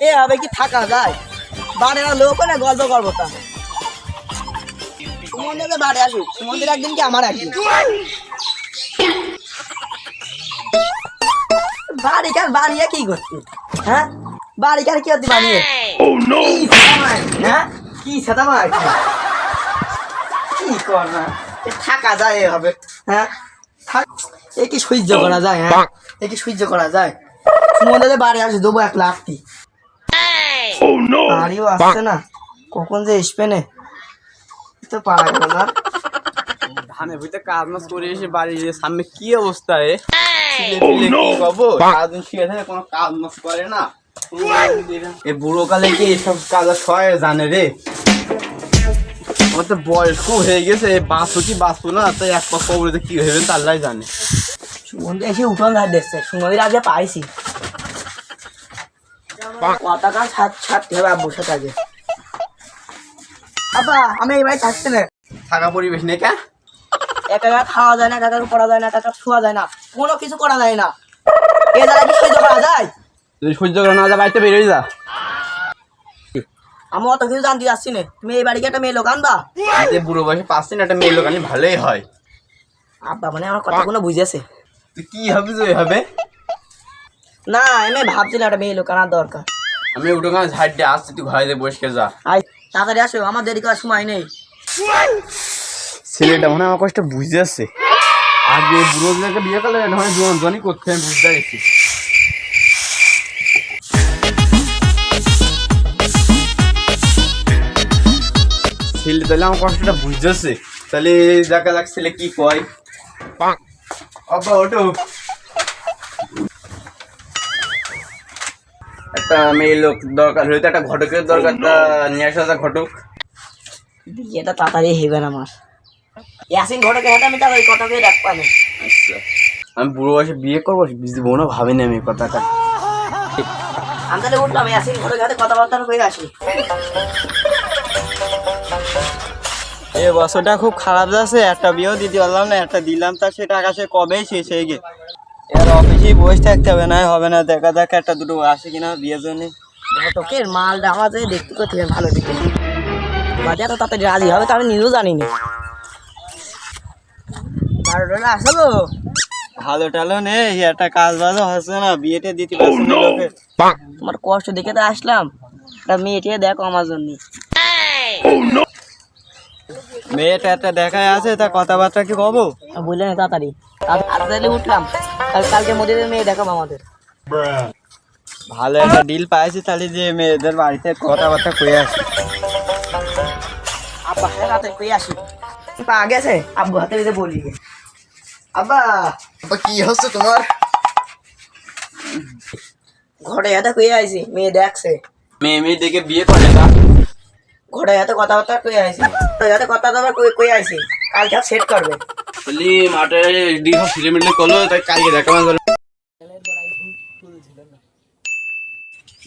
এ হবে কি থাকা যায়? বাড়ির লোক না গল্প করব তা। সুমন্দিরে একদিন কি আমার একদিন? বাড়ি কার বাড়িয়ে কি করছি হ্যাঁ? বাড়ি কার কি করতে বাড়িয়ে হ্যাঁ? কি সেটা মার কি কর থাকা যায় এভাবে। হ্যাঁ? থাক এ কি সহ্য করা যায় হ্যাঁ? এ কি সহ্য করা যায়। বাড়ি আসে দেবো এক লাখটি বাড়িও আসছে না। কখন যে স্পেনে তো পারা গেল না। ধানের ভিতরে কাজ মাস করে এসে বাড়ির সামনে কি অবস্থা এ করব সারাদিন শুয়ে থাকে কোনো কাজ মাস করে না। এ বুড়ো কালে কি এসব কাজ সবাই জানে রে? আমার তো বয়স হয়ে গেছে কি না তাই এক পা কি তাল্লাই জানে। এসে উঠোন ধার দেখছে আগে পাইছি। ছাড়তে হবে আব্বুর সাথে আগে। আব্বা আমি এই বাড়ি থাকছি না। থাকা পরিবেশ নেই কে? একা একা খাওয়া যায় না একা একা পড়া যায় না একা শোয়া যায় না কোনো কিছু করা যায় না। এ দ্বারা কি সহ্য করা যায়? তুই সহ্য করে না যা বাড়িতে বেরোয় যা। আমি অত কিছু জানতে যাচ্ছি না। তুমি এই বাড়িকে একটা মেয়ে লোক আনবা এতে বুড়ো বয়সে পাচ্ছি না একটা মেয়ে লোক আনলে ভালোই হয়। আব্বা মানে আমার কথাগুলো বুঝেছে। তুই কি হবে তুই হবে না আমি ভাবছিলাম একটা মেয়ে লোক আনার দরকার। আমি উঠো গান ঝাড় দিয়ে আসছি তুই ঘরে বসে যা। আই তাড়াতাড়ি আসো আমার দেরি করার সময় নেই। ছেলেটা মনে হয় আমার কষ্ট বুঝে আসছে আগে বুড়ো বিয়ে করলে না হয় জোয়ান জনই করতে আমি বুঝতে গেছি ছেলে তাহলে আমার কষ্টটা বুঝতেছে। তাহলে দেখা যাক ছেলে কি কয়। আব্বা ওটো একটা মেয়ে লোক দরকার হয়তো একটা ঘটকের দরকার তা নিয়ে আসা ঘটক। বিয়েটা তাড়াতাড়ি হেবে না আমার। ইয়াসিন ঘটকে হেঁটে আমি তার ওই কথা দিয়ে আচ্ছা। আমি বুড়ো বয়সে বিয়ে করব বুঝব না ভাবিনি আমি কথাটা। আমি তাহলে উঠলাম ইয়াসিন ঘটকে হাতে কথাবার্তা করে আসি। এ বছরটা খুব খারাপ যাচ্ছে একটা বিয়েও দিতে পারলাম না একটা দিলাম তা সেটা আকাশে কবেই শেষ হয়ে গে এর অফিসেই বসে থাকতে হবে না হবে না দেখা যাক একটা দুটো আসে কিনা বিয়ের জন্য। ঘটকের মালটা আমার যে দেখতে করতে ভালো দিকে বাজে এত তাড়াতাড়ি রাজি হবে তা আমি নিজেও জানি না। বারো ডলার আসলো ভালো টালো নেই একটা কাজ বাজও হচ্ছে না বিয়েতে দিতে পারছি তোমার কষ্ট দেখে তো আসলাম। একটা মেয়েটিকে দেখো আমার জন্য। মেয়েটা একটা দেখায় আছে তা কথাবার্তা কি কব বুঝলে তাড়াতাড়ি। তাড়াতাড়ি উঠলাম। কাল কালকে মধ্যে মেয়ে দেখাবো আমাদের। ভালো একটা ডিল পাইছি তাহলে যে মেয়েদের বাড়িতে কথাবার্তা কয়ে আসি। আব্বা হ্যাঁ রাতে কই আসি। পা গেছে? আব্বু হাতে বলি। আব্বা! কি হচ্ছে তোমার? ঘরে হাতে কই আইছি মেয়ে দেখছে। মেয়ে মেয়ে দেখে বিয়ে করে না? ঘরে হাতে কথাবার্তা কই আইছি হাতে কথা তো কই কই আইছি কালকে সেট করবে। বলি মাঠে করল তাই কালকে দেখা মাস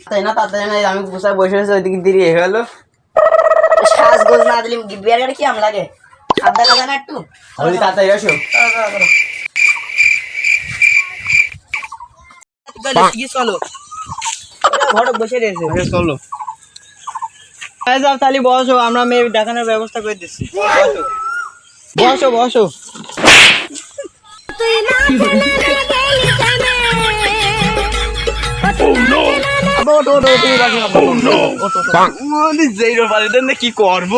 তাই না তাড়াতাড়ি না আমি বসে বসে বসে ওইদিকে দেরি হয়ে গেল। শ্বাস গোজ না দিলি বিয়ার কি আম লাগে? না একটু। বলি তাড়াতাড়ি আসো। চলো। ঘরে বসে রয়েছে। চলো। এই যাও তাহলে বসো আমরা মেয়ে দেখানোর ব্যবস্থা করে দিচ্ছি। বসো। বসো বসো। কি করব?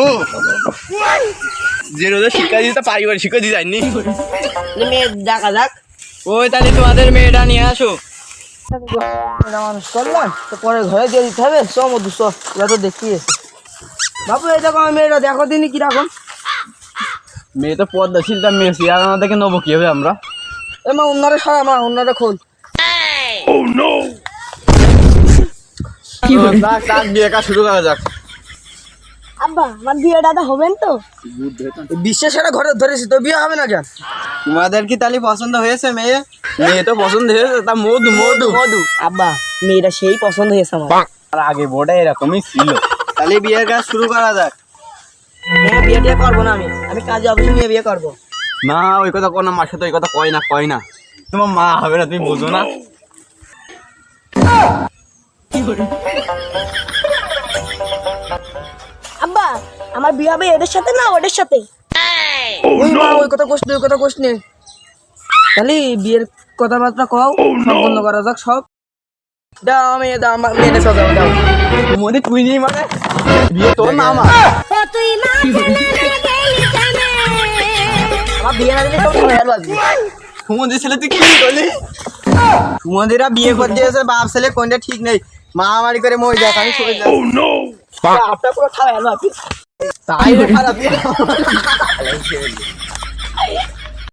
জেরো শিক্ষা দিতে পারিবারিক শিক্ষা দিয়ে যায়নি মেয়ে দেখা যাক। ওই তাহলে তোমাদের মেয়েটা নিয়ে আসো। মানুষ করলাম তো পরে ঘরে দিয়ে দিতে হবে। সব মধু সব তো দেখিয়েছে। বাবু এই দেখো আমার মেয়েটা দেখো দিনই কীরকম। মেয়ে তো পদ্মাশীলটা মেয়ে সিয়ার আমাদেরকে নেব কি হবে আমরা? এ মা অন্যরা সারা মা অন্যরা খোল। যাক যাক বিয়ে কাজ শুরু করা যাক। আব্বা আমার বিয়েটা তো হবেন তো? বিশ্বাস ঘরে ধরেছি তো বিয়ে হবে না কেন? তোমাদের কি তাহলে পছন্দ হয়েছে মেয়ে? মেয়ে তো পছন্দ হয়েছে তা মধু মধু। মধু। আব্বা মেয়েটা সেই পছন্দ হয়েছে আমার। আর আগে বোর্ডে এরকমই ছিল। তাহলে বিয়ের কাজ শুরু করা যাক। মেয়ে বিয়ে টিয়ে করব না আমি। আমি কাজে অফিসে নিয়ে বিয়ে করব। না ওই কথা কোনো মার সাথে ওই কথা কয় না কয় না। তোমার মা হবে না তুমি বোঝো না। আব্বা আমার বিয়ে হবে এদের সাথে না ওদের সাথে? ওই মা ওই কথা কোশ নে ওই কথা কোশ নে। তাহলে বিয়ের কথাবার্তা কও সব বন্ধ করা যাক সব। দাও আমি দাও আমার মেয়েদের সব দাও। দাও তুই নেই মানে? বিয়ে তোর না আমার। আমার বিয়ে না দিলে সব হয়ে লাগবে সুমন্দির ছেলে তুই কি করলি? সুমন্দিরা বিয়ে করে দিয়েছে বাপ ছেলে কোনটা ঠিক নেই? মারামারি করে মই দেখ আমি চলে যাই আপনার পুরো খাওয়া গেল তাই খারাপ